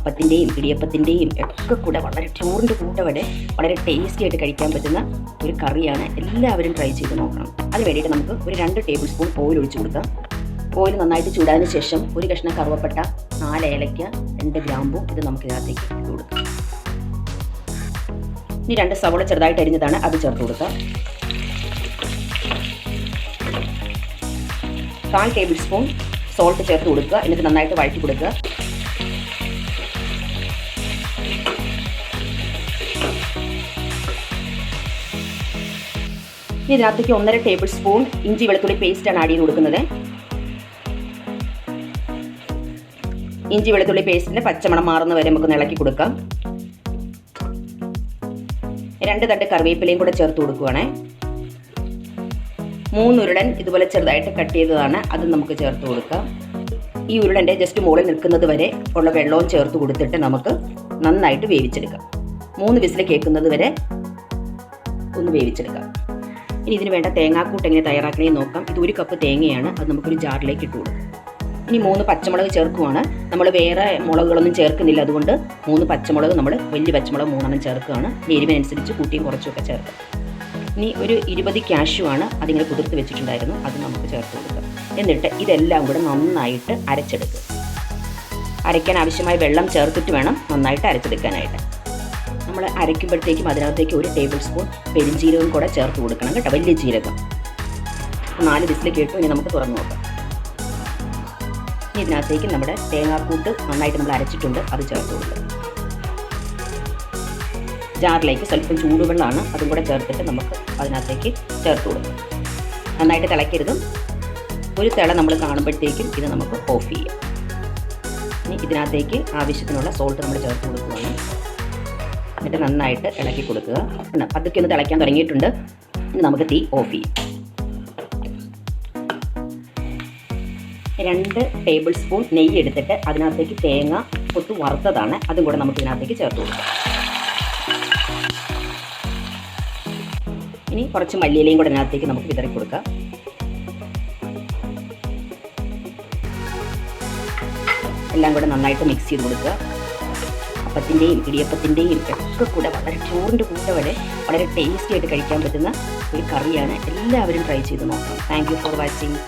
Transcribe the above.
അപ്പത്തിന്റെയും ഇടിയപ്പത്തിന്റെയും ഒക്കെ കൂടെ വളരെ ചോറിന്റെ കൂടെ വരെ വളരെ ടേസ്റ്റി ആയിട്ട് കഴിക്കാൻ പറ്റുന്ന ഒരു കറിയാണ് എല്ലാവരും ട്രൈ ചെയ്ത് നോക്കണം. അതിന് വേണ്ടിയിട്ട് നമുക്ക് ഒരു രണ്ട് ടേബിൾ സ്പൂൺ ഓയിൽ ഒഴിച്ചു കൊടുക്കാം. ഓയിൽ നന്നായിട്ട് ചൂടാതിന് ശേഷം ഒരു കഷ്ണം കറുവപ്പട്ട നാല് ഏലയ്ക്ക രണ്ട് ഗ്രാമ്പും ഇത് നമുക്ക് ഇതിനകത്തേക്ക് ഇട്ട് കൊടുക്കാം. ഇനി രണ്ട് സവോള ചെറുതായിട്ട് അരിഞ്ഞതാണ് അത് ചേർത്ത് കൊടുക്കാം. കാൽ ടേബിൾ സ്പൂൺ സോൾട്ട് ചേർത്ത് കൊടുക്കുക എന്നിട്ട് നന്നായിട്ട് വഴറ്റി കൊടുക്കുക. ഇതിനകത്തേക്ക് ഒന്നര ടേബിൾ സ്പൂൺ ഇഞ്ചി വെളുത്തുള്ളി പേസ്റ്റാണ് ആഡ് ചെയ്ത് കൊടുക്കുന്നത്. ഇഞ്ചി വെളുത്തുള്ളി പേസ്റ്റിന്റെ പച്ചമണം മാറുന്ന വരെ നമുക്ക് ഇളക്കി കൊടുക്കാം. രണ്ട് തണ്ട് കറിവേപ്പിലയും കൂടെ ചേർത്ത് കൊടുക്കുവാണേ. മൂന്നുരുളൻ ഇതുപോലെ ചെറുതായിട്ട് കട്ട് ചെയ്തതാണ് അത് നമുക്ക് ചേർത്ത് കൊടുക്കാം. ഈ ഉരുളന്റെ ജസ്റ്റ് മുകളിൽ നിൽക്കുന്നത് വരെ ഉള്ള വെള്ളവും ചേർത്ത് കൊടുത്തിട്ട് നമുക്ക് നന്നായിട്ട് വേവിച്ചെടുക്കാം. മൂന്ന് വിസിൽ കേൾക്കുന്നത് വരെ ഒന്ന് വേവിച്ചെടുക്കാം. ഇനി ഇതിന് വേണ്ട തേങ്ങാക്കൂട്ട് എങ്ങനെ തയ്യാറാക്കണേ നോക്കാം. ഇത് ഒരു കപ്പ് തേങ്ങയാണ്. അത് നമുക്കൊരു ജാറിലേക്ക് ഇട്ട് കൊടുക്കാം. ഇനി മൂന്ന് പച്ചമുളക് ചേർക്കുവാണ്. നമ്മൾ വേറെ മുളകുകളൊന്നും ചേർക്കുന്നില്ല. അതുകൊണ്ട് മൂന്ന് പച്ചമുളക് നമ്മൾ വലിയ പച്ചമുളക് മൂന്നെണ്ണം ചേർക്കുകയാണ്. എരിവിനനുസരിച്ച് കൂട്ടിയും കുറച്ചുമൊക്കെ ചേർക്കാം. ഇനി ഒരു ഇരുപത് ക്യാഷു ആണ് അതിങ്ങനെ കുതിർത്ത് വെച്ചിട്ടുണ്ടായിരുന്നു. അത് നമുക്ക് ചേർത്ത് കൊടുക്കാം. എന്നിട്ട് ഇതെല്ലാം കൂടെ നന്നായിട്ട് അരച്ചെടുക്കുക. അരയ്ക്കാൻ ആവശ്യമായ വെള്ളം ചേർത്തിട്ട് വേണം നന്നായിട്ട് അരച്ചെടുക്കാനായിട്ട്. നമ്മൾ അരയ്ക്കുമ്പോഴത്തേക്കും അതിനകത്തേക്ക് ഒരു ടേബിൾ സ്പൂൺ പെരുംജീരകം കൂടെ ചേർത്ത് കൊടുക്കണം കേട്ടോ വലിയ ജീരകം. നാല് വിസിൽ കേട്ടു ഇനി നമുക്ക് തുറന്നു നോക്കാം. ഇനി ഇതിനകത്തേക്ക് നമ്മുടെ തേങ്ങാക്കൂട്ട് നന്നായിട്ട് നമ്മൾ അരച്ചിട്ടുണ്ട് അത് ചേർത്ത് കൊടുക്കുക ജാറിലേക്ക് സ്വല്പം ചൂടുവെള്ളമാണ് അതും കൂടെ ചേർത്തിട്ട് നമുക്ക് അതിനകത്തേക്ക് ചേർത്ത് കൊടുക്കാം. നന്നായിട്ട് തിളയ്ക്കരുത്. ഒരു തിള നമ്മൾ കാണുമ്പോഴത്തേക്കും ഇത് നമുക്ക് ഓഫ് ചെയ്യാം. ഇനി ഇതിനകത്തേക്ക് ആവശ്യത്തിനുള്ള സോൾട്ട് നമ്മൾ ചേർത്ത് കൊടുക്കുകയാണ്. എന്നിട്ട് നന്നായിട്ട് ഇളക്കി കൊടുക്കുക. ഉണ്ട്. പതുക്കെ ഒന്ന് തിളയ്ക്കാൻ തുടങ്ങിയിട്ടുണ്ട്. ഇനി നമുക്ക് തീ ഓഫ് ചെയ്യാം. രണ്ട് ടേബിൾ സ്പൂൺ നെയ്യ് എടുത്തിട്ട് അതിനകത്തേക്ക് തേങ്ങ പൊട്ട് വറുത്തതാണ്. അതും കൂടെ നമുക്ക് ഇതിനകത്തേക്ക് ചേർത്ത് കൊടുക്കാം. ഇനി കുറച്ച് മല്ലിയിലയും കൂടെ ഇതിനകത്തേക്ക് നമുക്ക് വിതറി കൊടുക്കാം. എല്ലാം കൂടെ നന്നായിട്ട് മിക്സ് ചെയ്ത് കൊടുക്കുക. അപ്പത്തിന്റെയും ഇടിയപ്പത്തിന്റെയും ഒക്കെ കൂടെ വളരെ ചോറിന്റെ കൂടെ വരെ വളരെ ടേസ്റ്റി ആയിട്ട് കഴിക്കാൻ പറ്റുന്ന ഒരു കറിയാണ്. എല്ലാവരും ട്രൈ ചെയ്ത് നോക്കണം. Thank for watching